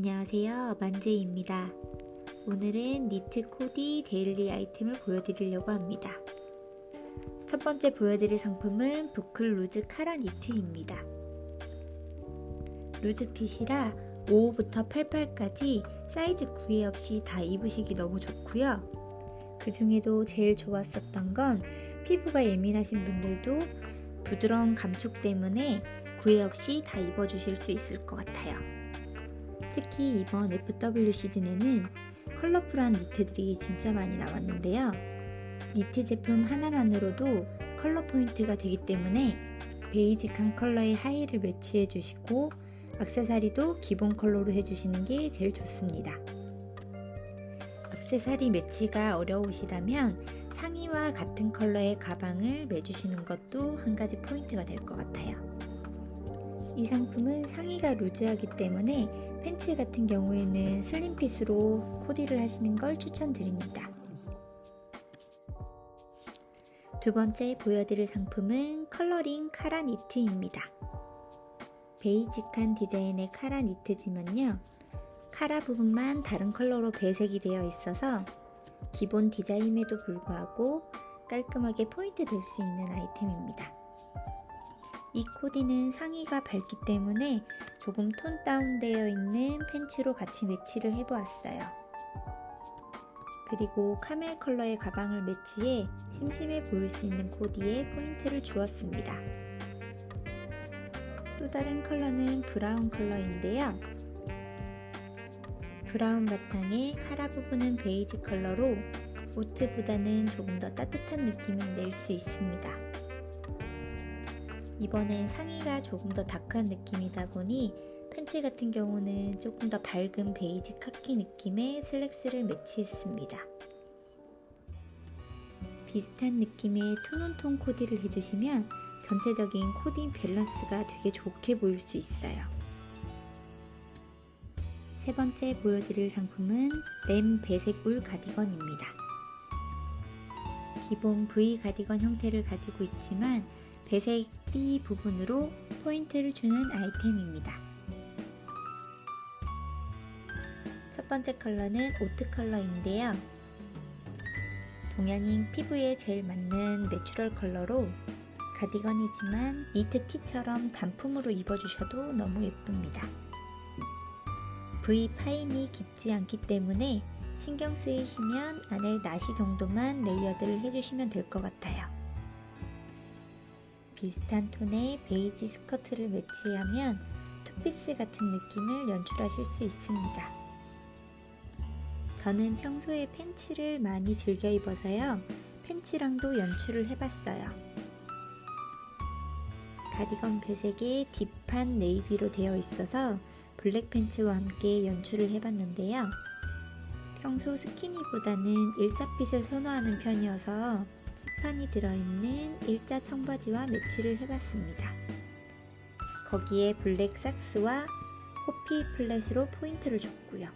안녕하세요. 만재입니다. 오늘은 니트 코디 데일리 아이템을 보여드리려고 합니다. 첫 번째 보여드릴 상품은 부클 루즈 카라 니트입니다. 루즈 핏이라 5호부터 88까지 사이즈 구애 없이 다 입으시기 너무 좋고요. 그 중에도 제일 좋았었던 건 피부가 예민하신 분들도 부드러운 감촉 때문에 구애 없이 다 입어주실 수 있을 것 같아요. 특히 이번 FW 시즌에는 컬러풀한 니트들이 진짜 많이 나왔는데요. 니트 제품 하나만으로도 컬러 포인트가 되기 때문에 베이직한 컬러의 하의를 매치해 주시고 악세사리도 기본 컬러로 해주시는 게 제일 좋습니다. 악세사리 매치가 어려우시다면 상의와 같은 컬러의 가방을 매주시는 것도 한 가지 포인트가 될 것 같아요. 이 상품은 상의가 루즈하기 때문에 팬츠 같은 경우에는 슬림핏으로 코디를 하시는 걸 추천드립니다. 두 번째 보여드릴 상품은 컬러링 카라 니트입니다. 베이직한 디자인의 카라 니트지만요. 카라 부분만 다른 컬러로 배색이 되어 있어서 기본 디자인에도 불구하고 깔끔하게 포인트 될 수 있는 아이템입니다. 이 코디는 상의가 밝기 때문에 조금 톤 다운되어 있는 팬츠로 같이 매치를 해보았어요. 그리고 카멜 컬러의 가방을 매치해 심심해 보일 수 있는 코디에 포인트를 주었습니다. 또 다른 컬러는 브라운 컬러인데요. 브라운 바탕에 카라 부분은 베이지 컬러로 오트보다는 조금 더 따뜻한 느낌을 낼 수 있습니다. 이번엔 상의가 조금 더 다크한 느낌이다 보니 팬츠 같은 경우는 조금 더 밝은 베이지 카키 느낌의 슬랙스를 매치했습니다. 비슷한 느낌의 톤온톤 코디를 해주시면 전체적인 코디 밸런스가 되게 좋게 보일 수 있어요. 세 번째 보여드릴 상품은 램 배색 울 가디건입니다. 기본 V 가디건 형태를 가지고 있지만 배색 띠 부분으로 포인트를 주는 아이템입니다. 첫 번째 컬러는 오트 컬러인데요. 동양인 피부에 제일 맞는 내추럴 컬러로 가디건이지만 니트 티처럼 단품으로 입어주셔도 너무 예쁩니다. V 파임이 깊지 않기 때문에 신경 쓰이시면 안에 나시 정도만 레이어드를 해주시면 될 것 같아요. 비슷한 톤의 베이지 스커트를 매치하면 투피스 같은 느낌을 연출하실 수 있습니다. 저는 평소에 팬츠를 많이 즐겨 입어서요. 팬츠랑도 연출을 해봤어요. 가디건 배색에 딥한 네이비로 되어 있어서 블랙 팬츠와 함께 연출을 해봤는데요. 평소 스키니보다는 일자핏을 선호하는 편이어서 스판이 들어있는 일자 청바지와 매치를 해봤습니다. 거기에 블랙 삭스와 호피 플랫으로 포인트를 줬고요.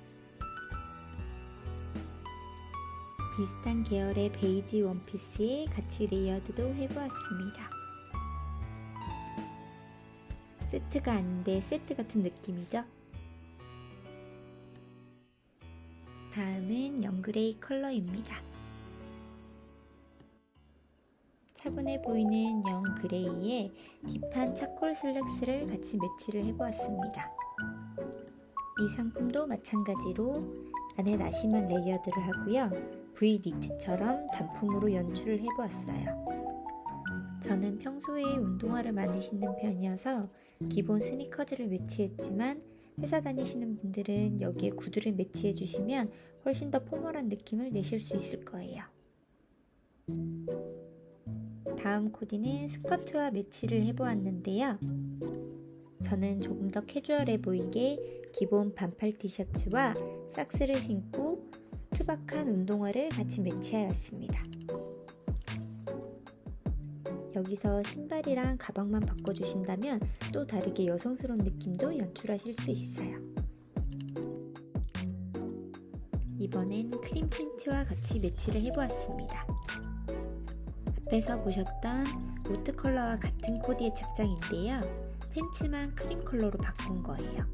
비슷한 계열의 베이지 원피스에 같이 레이어드도 해보았습니다. 세트가 아닌데 세트 같은 느낌이죠? 다음은 영그레이 컬러입니다. 차분해 보이는 영 그레이에 딥한 차콜 슬랙스를 같이 매치를 해보았습니다. 이 상품도 마찬가지로 안에 나시만 레이어드를 하고요. V 니트처럼 단품으로 연출을 해보았어요. 저는 평소에 운동화를 많이 신는 편이어서 기본 스니커즈를 매치했지만 회사 다니시는 분들은 여기에 구두를 매치해 주시면 훨씬 더 포멀한 느낌을 내실 수 있을 거예요. 다음 코디는 스커트와 매치를 해보았는데요. 저는 조금 더 캐주얼해 보이게 기본 반팔 티셔츠와 삭스를 신고 투박한 운동화를 같이 매치하였습니다. 여기서 신발이랑 가방만 바꿔주신다면 또 다르게 여성스러운 느낌도 연출하실 수 있어요. 이번엔 크림 팬츠와 같이 매치를 해보았습니다. 앞에서 보셨던 오트 컬러와 같은 코디의 착장인데요. 팬츠만 크림 컬러로 바꾼 거예요.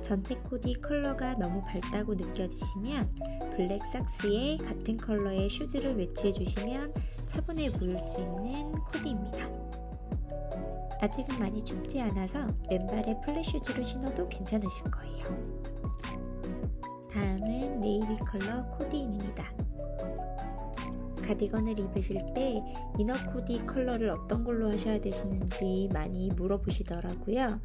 전체 코디 컬러가 너무 밝다고 느껴지시면 블랙 삭스에 같은 컬러의 슈즈를 매치해 주시면 차분해 보일 수 있는 코디입니다. 아직은 많이 춥지 않아서 왼발에 플랫 슈즈를 신어도 괜찮으실 거예요. 다음은 네이비 컬러 코디입니다. 가디건을 입으실 때 이너 코디 컬러를 어떤 걸로 하셔야 되시는지 많이 물어보시더라고요.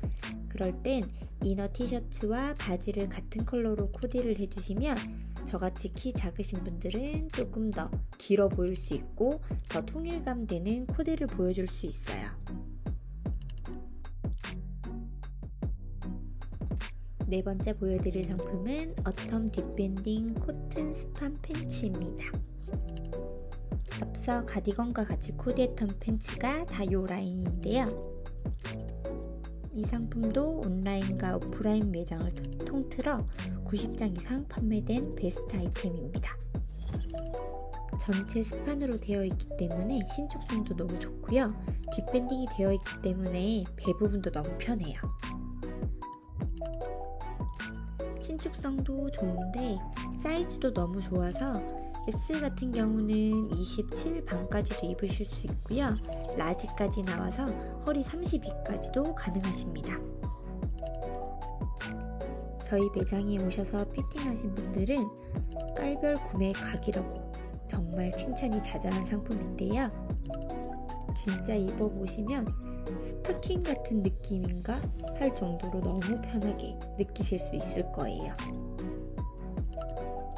그럴 땐 이너 티셔츠와 바지를 같은 컬러로 코디를 해주시면 저같이 키 작으신 분들은 조금 더 길어 보일 수 있고 더 통일감 되는 코디를 보여줄 수 있어요. 네 번째 보여드릴 상품은 어텀 뒷밴딩 코튼 스판 팬츠입니다. 앞서 가디건과 같이 코디했던 팬츠가 다 요 라인인데요. 이 상품도 온라인과 오프라인 매장을 통틀어 90장 이상 판매된 베스트 아이템입니다. 전체 스판으로 되어 있기 때문에 신축성도 너무 좋고요. 뒷밴딩이 되어 있기 때문에 배 부분도 너무 편해요. 신축성도 좋은데 사이즈도 너무 좋아서 S 같은 경우는 27 반까지도 입으실 수 있고요. 라지까지 나와서 허리 32까지도 가능하십니다. 저희 매장에 오셔서 피팅하신 분들은 깔별 구매 각이라고 정말 칭찬이 자자한 상품인데요. 진짜 입어보시면 스타킹 같은 느낌인가 할 정도로 너무 편하게 느끼실 수 있을 거예요.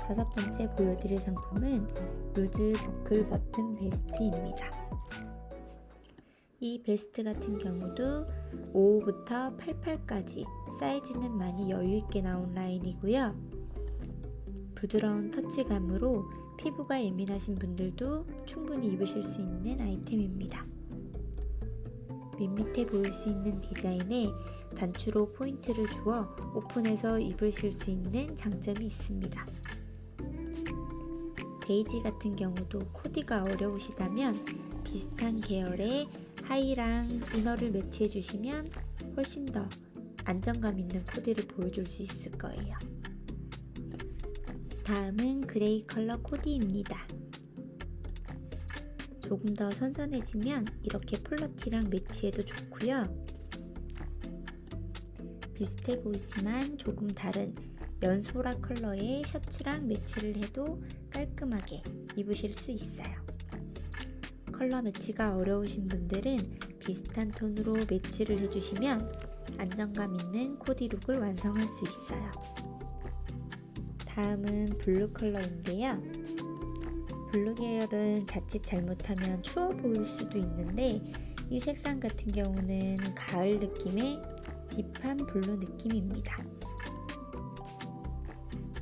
다섯 번째 보여드릴 상품은 루즈 부클 버튼 베스트입니다. 이 베스트 같은 경우도 5부터 88까지 사이즈는 많이 여유있게 나온 라인이고요. 부드러운 터치감으로 피부가 예민하신 분들도 충분히 입으실 수 있는 아이템입니다. 윗밑에 보일 수 있는 디자인에 단추로 포인트를 주어 오픈해서 입으실 수 있는 장점이 있습니다. 베이지 같은 경우도 코디가 어려우시다면 비슷한 계열의 하이랑 이너를 매치해 주시면 훨씬 더 안정감 있는 코디를 보여줄 수 있을 거예요. 다음은 그레이 컬러 코디입니다. 조금 더 선선해지면 이렇게 폴러티랑 매치해도 좋고요. 비슷해 보이지만 조금 다른 연소라 컬러의 셔츠랑 매치를 해도 깔끔하게 입으실 수 있어요. 컬러 매치가 어려우신 분들은 비슷한 톤으로 매치를 해주시면 안정감 있는 코디룩을 완성할 수 있어요. 다음은 블루 컬러인데요. 블루 계열은 자칫 잘못하면 추워 보일 수도 있는데 이 색상 같은 경우는 가을 느낌의 딥한 블루 느낌입니다.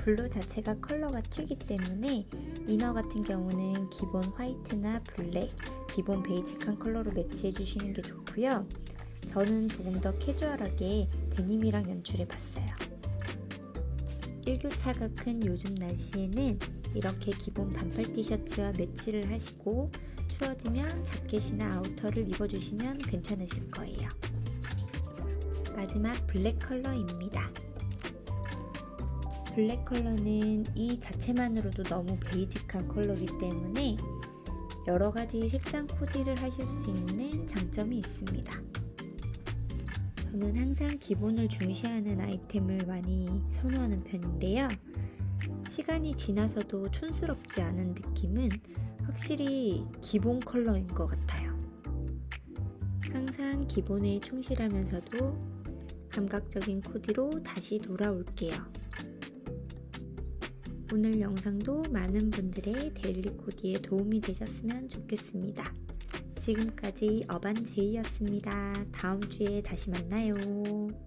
블루 자체가 컬러가 튀기 때문에 이너 같은 경우는 기본 화이트나 블랙, 기본 베이직한 컬러로 매치해 주시는 게 좋고요. 저는 조금 더 캐주얼하게 데님이랑 연출해 봤어요. 일교차가 큰 요즘 날씨에는 이렇게 기본 반팔 티셔츠와 매치를 하시고 추워지면 자켓이나 아우터를 입어주시면 괜찮으실 거예요. 마지막 블랙 컬러입니다. 블랙 컬러는 이 자체만으로도 너무 베이직한 컬러이기 때문에 여러 가지 색상 코디를 하실 수 있는 장점이 있습니다. 저는 항상 기본을 중시하는 아이템을 많이 선호하는 편인데요. 시간이 지나서도 촌스럽지 않은 느낌은 확실히 기본 컬러인 것 같아요. 항상 기본에 충실하면서도 감각적인 코디로 다시 돌아올게요. 오늘 영상도 많은 분들의 데일리 코디에 도움이 되셨으면 좋겠습니다. 지금까지 어반제이였습니다. 다음 주에 다시 만나요.